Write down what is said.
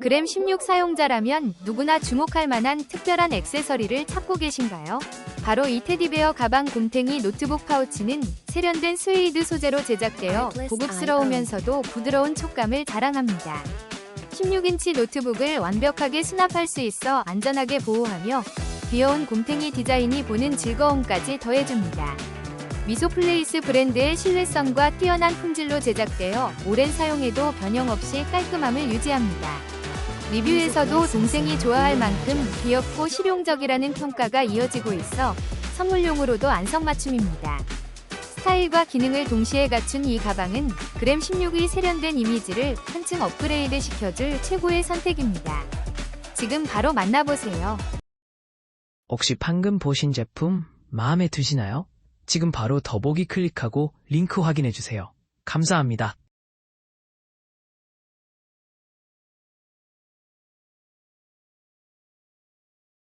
그램 16 사용자라면 누구나 주목할 만한 특별한 액세서리를 찾고 계신가요? 바로 이 테디베어 가방 곰탱이 노트북 파우치는 세련된 스웨이드 소재로 제작되어 고급스러우면서도 부드러운 촉감을 자랑합니다. 16인치 노트북을 완벽하게 수납할 수 있어 안전하게 보호하며 귀여운 곰탱이 디자인이 보는 즐거움까지 더해줍니다. 미소플레이스 브랜드의 신뢰성과 뛰어난 품질로 제작되어 오랜 사용에도 변형 없이 깔끔함을 유지합니다. 리뷰에서도 동생이 좋아할 만큼 귀엽고 실용적이라는 평가가 이어지고 있어 선물용으로도 안성맞춤입니다. 스타일과 기능을 동시에 갖춘 이 가방은 그램 16의 세련된 이미지를 한층 업그레이드 시켜줄 최고의 선택입니다. 지금 바로 만나보세요. 혹시 방금 보신 제품 마음에 드시나요? 지금 바로 더보기 클릭하고 링크 확인해주세요. 감사합니다.